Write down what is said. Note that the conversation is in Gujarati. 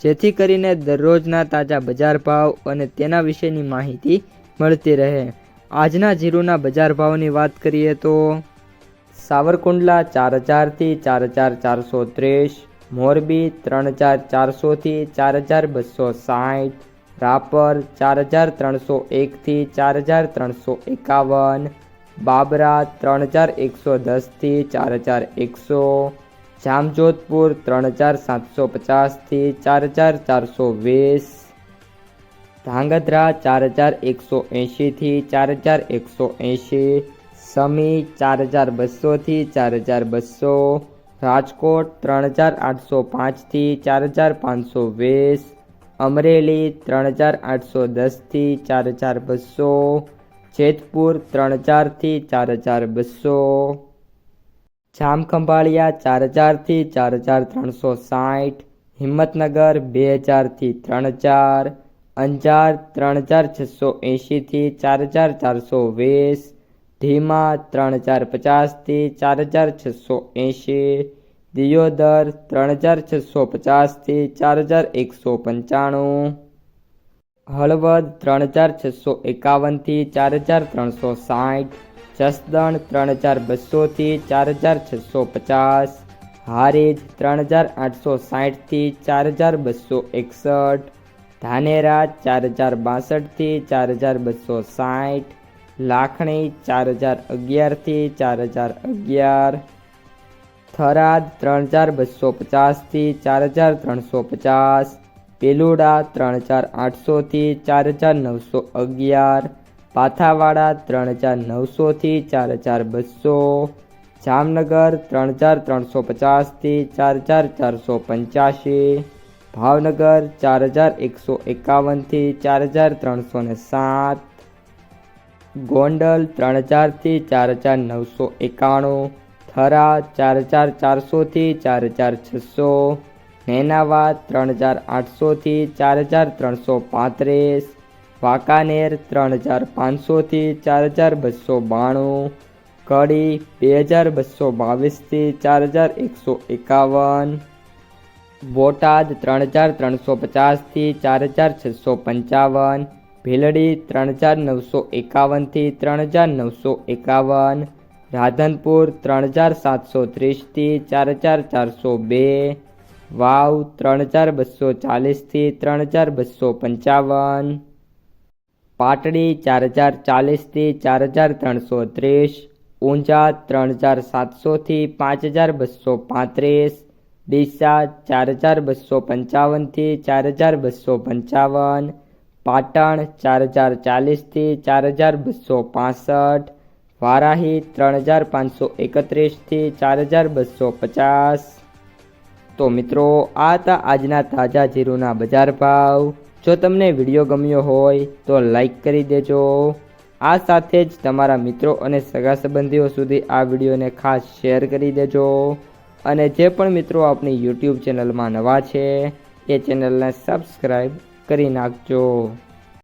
જેથી કરીને દરરોજના તાજા બજાર ભાવ અને તેના વિશેની માહિતી મળતી રહે. આજના જીરુના બજાર ભાવની વાત કરીએ તો સાવરકુંડલા ચાર હજારથી ચાર હજાર ચારસો ત્રીસ, મોરબી ત્રણ હજાર ચારસોથી ચાર હજાર બસો સાઠ, રાપર ચાર હજાર ત્રણસો એકથી ચાર હજાર ત્રણસો એકાવન, બાબરા ત્રણ હજાર એકસો દસથી ચાર હજાર એકસો જામજોધપુર ત્રણ હજાર સાતસો પચાસથી ચાર હજાર ચારસો વીસ. ધાંગધ્રા ચાર હજાર એકસો એંશીથી ચાર હજાર એકસો એંશી. સમી ચાર હજાર બસોથી ચાર હજાર બસો. રાજકોટ ત્રણ હજાર આઠસો પાંચથી ચાર હજાર પાંચસો વીસ. અમરેલી ત્રણ હજાર આઠસો દસથી ચાર હજાર બસો. જેતપુર ત્રણ હજારથી ચાર હજાર બસો. જામખંભાળિયા ચાર હજારથી ચાર હજાર ત્રણસો સાઠ, હિંમતનગર બે હજારથી ત્રણ હજાર અંજાર ત્રણ હજાર છસો એંશીથી ચાર હજાર ચારસો વીસ, ધીમા ત્રણ હજાર પચાસથી ચાર હજાર છસો એંશી, દિયોદર ત્રણ હજાર છસો પચાસથી ચાર હજાર એકસો પંચાણું, હળવદ ત્રણ હજાર છસો એકાવનથી ચાર હજાર ત્રણસો સાઠ જસદણ ત્રણ હજાર બસોથી ચાર હજાર છસો પચાસ, હારીજ ત્રણ હજાર આઠસો સાઠથી ચાર હજાર બસો એકસઠ, ધાનેરા ચાર હજાર બાસઠથી ચાર હજાર બસો સાઠ લાખણી ચાર હજાર અગિયારથી ચાર હજાર અગિયાર, થરાદ ત્રણ હજાર બસો પચાસથી ચાર હજાર ત્રણસો પચાસ, પેલુડા ત્રણ હજાર આઠસોથી ચાર હજાર નવસો અગિયાર પાથાવાડા ત્રણ હજાર નવસોથી ચાર હજાર બસો, જામનગર ત્રણ હજાર ત્રણસો પચાસથી ચાર હજાર ચારસો પંચ્યાસી, ભાવનગર ચાર હજાર એકસો એકાવનથી ચાર હજાર ત્રણસો ને સાત, ગોંડલ ત્રણ હજારથી ચાર હજાર નવસો એકાણું, થરા ચાર હજાર ચારસોથી ચાર હજાર છસો નેનાવા ત્રણ હજાર આઠસોથી ચાર હજાર ત્રણસો પાંત્રીસ વાંકાનેર ત્રણ હજાર પાંચસોથી ચાર હજાર બસો બાણું, કડી બે હજાર બસો બાવીસથી ચાર હજાર એકસો એકાવન, બોટાદ ત્રણ હજાર ત્રણસો પચાસથી ચાર હજાર છસો પંચાવન, ભીલડી ત્રણ હજાર નવસો એકાવનથી ત્રણ હજાર નવસો એકાવન, રાધનપુર ત્રણ હજાર સાતસો ત્રીસથી ચાર હજાર ચારસો બે, વાવ ત્રણ હજાર બસો ચાલીસથી ત્રણ હજાર બસો પંચાવન પાટડી ચાર હજાર ચાલીસથી ચાર હજાર ત્રણસો ત્રીસ, ઊંઝા ત્રણ હજાર સાતસોથી પાંચ હજાર બસો પાંત્રીસ, ડીસા ચાર હજાર બસો પંચાવનથી ચાર હજાર બસો પંચાવન, પાટણ ચાર હજાર ચાલીસથી ચાર હજાર બસો પાસઠ, વારાહી ત્રણ હજાર પાંચસો એકત્રીસથી ચાર હજાર બસો પચાસ. તો મિત્રો, આ હતા આજના તાજા જીરુના બજાર ભાવ. જો તમને વીડિયો ગમ્યો હોય તો લાઈક કરી દેજો. આ સાથે જ તમારા મિત્રો અને સગા સંબંધીઓ સુધી આ વિડીયોને ખાસ શેર કરી દેજો. અને જે પણ મિત્રો આપણી યુટ્યુબ ચેનલમાં નવા છે, એ ચેનલને સબસ્ક્રાઈબ કરી નાખજો.